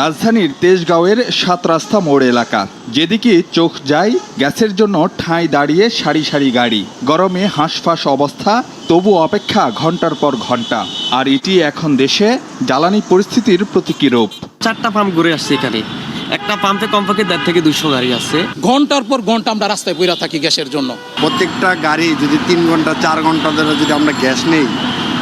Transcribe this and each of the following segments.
রাজধানীর তেজগাঁওয়ের সাত রাস্তা মোড় এলাকা। যেদিকে চোখ যায় গ্যাসের জন্য ঠাঁই দাঁড়িয়ে সারি সারি গাড়ি। গরমে হাঁসফাঁস অবস্থা তবু অপেক্ষা ঘণ্টার পর ঘণ্টা। আর এটি এখন দেশে জ্বালানি পরিস্থিতির প্রতীকী রূপ। চারটা পাম্প ঘুরে আসছে এখানে। একটা পাম্পে কমপক্ষে দেড় থেকে দুশো গাড়ি আছে। ঘণ্টার পর ঘণ্টা আমরা রাস্তায় বইরা থাকি গ্যাসের জন্য। প্রত্যেকটা গাড়ি যদি তিন ঘণ্টা চার ঘণ্টা ধরে যদি আমরা গ্যাস নেই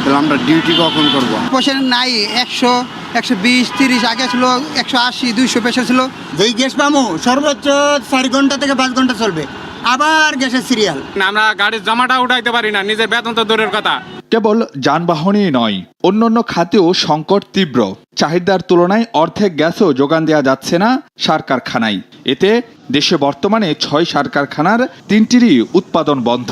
তাহলে আমরা ডিউটি কখন করব? পেশেন্ট নাই একশো একশো বিশ তিরিশ আগে ছিল একশো আশি দুইশো পেশেন্ট ছিল। যেই গ্যাস পামো সর্বোচ্চ চার ঘণ্টা থেকে পাঁচ ঘণ্টা চলবে। আবার গ্যাসের সিরিয়াল না, আমরা গাড়ির জামাটা উঠাইতে পারি না নিজের বেতন তো দূরের কথা। কেবল যানবাহনই নয় অন্যান্য খাতেও সংকট তীব্র। চাহিদার তুলনায় অর্ধেক গ্যাসও যোগান দেওয়া যাচ্ছে না সার কারখানায়। এতে দেশে বর্তমানে ছয় সার কারখানার তিনটিরই উৎপাদন বন্ধ।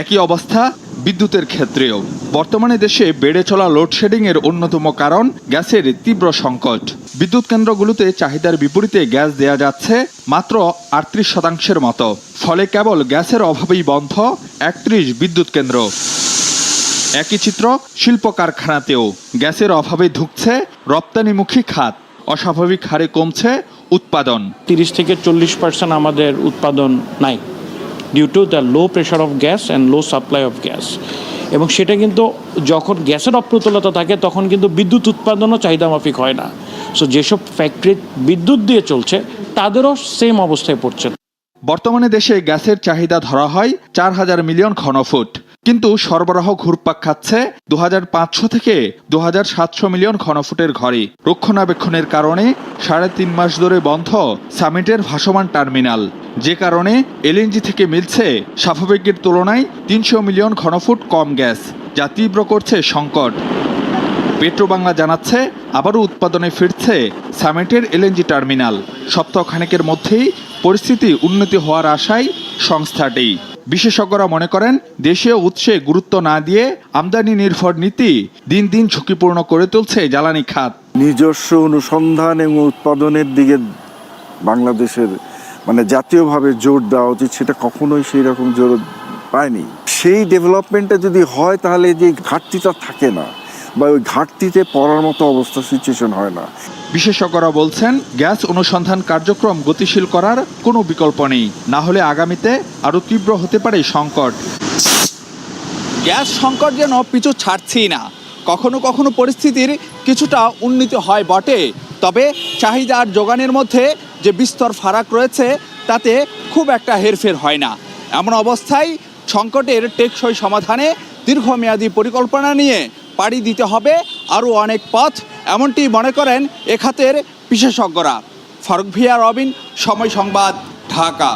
একই অবস্থা বিদ্যুতের ক্ষেত্রেও। বর্তমানে দেশে বেড়ে চলা লোডশেডিং এর অন্যতম কারণ গ্যাসের তীব্র সংকট। বিদ্যুৎ কেন্দ্রগুলোতে চাহিদার বিপরীতে গ্যাস দেয়া যাচ্ছে মাত্র আটত্রিশ শতাংশের মতো, ফলে কেবল গ্যাসের অভাবেই বন্ধ একত্রিশ বিদ্যুৎ কেন্দ্র। একই চিত্র শিল্প কারখানাতেও। গ্যাসের অভাবে ধুঁকছে রপ্তানিমুখী খাত, অস্বাভাবিক হারে কমছে উৎপাদন। তিরিশ থেকে চল্লিশ পার্সেন্ট আমাদের উৎপাদন নাই। Due to the low pressure of gas and low supply of gas এবং সেটা কিন্তু যখন গ্যাসের অপ্রতুলতা থাকে, তখন কিন্তু বিদ্যুৎ উৎপাদনও চাহিদা মাফিক হয় না। সো যেসব ফ্যাক্টরি বিদ্যুৎ দিয়ে চলছে, তাদেরও সেম অবস্থায় পড়ছে। বর্তমানে দেশে গ্যাসের চাহিদা ধরা হয় চার হাজার মিলিয়ন ঘনফুট। কিন্তু সরবরাহ ঘুরপাক খাচ্ছে দু হাজার পাঁচশো থেকে দু হাজার সাতশো মিলিয়ন ঘনফুটের ঘরে। রক্ষণাবেক্ষণের কারণে সাড়ে তিন মাস ধরে বন্ধ সামিটের ভাসমান টার্মিনাল। যে কারণে এলএনজি থেকে মিলছে স্বাভাবিকের তুলনায় তিনশো মিলিয়ন ঘনফুট কম গ্যাস, যা তীব্র করছে সংকট। পেট্রোবাংলা জানাচ্ছে, আবারও উৎপাদনে ফিরছে সামেটের এলএনজি টার্মিনাল। সপ্তাহখানেকের মধ্যেই পরিস্থিতি উন্নতি হওয়ার আশায় সংস্থাটি। বিশেষজ্ঞরা মনে করেন, দেশীয় উৎসে গুরুত্ব না দিয়ে আমদানি নির্ভর নীতি দিন দিন ঝুঁকিপূর্ণ করে তুলছে জ্বালানি খাত। নিজস্ব অনুসন্ধান এবং উৎপাদনের দিকে বাংলাদেশের মানে জাতীয়ভাবে জোর দেওয়া উচিত, সেটা কখনোই সেই রকম জোর পায়নি। সেই ডেভেলপমেন্টটা যদি হয়, তাহলে যে ঘাটতিটা থাকে না, বা ওই ঘাটতিতে পড়ার মতো অবস্থা সিচুয়েশন হয় না। বিশেষজ্ঞরা বলছেন, গ্যাস অনুসন্ধান কার্যক্রম গতিশীল করার কোনো বিকল্প নেই। না হলে আগামীতে আরও তীব্র হতে পারে সংকট। গ্যাস সংকট যেন পিছু ছাড়ছেই না। কখনো কখনো পরিস্থিতির কিছুটা উন্নীত হয় বটে। তবে চাহিদা আর যোগানের মধ্যে যে বিস্তর ফারাক রয়েছে, তাতে খুব একটা হেরফের হয় না। এমন অবস্থায় সংকটের টেকসই সমাধানে দীর্ঘমেয়াদী পরিকল্পনা নিয়ে পাড়ি দিতে হবে আরও অনেক পথ, এমনটি মনে করেন এ খাতের বিশেষজ্ঞরা। ফারুক ভিয়া, রবিন, সময় সংবাদ, ঢাকা।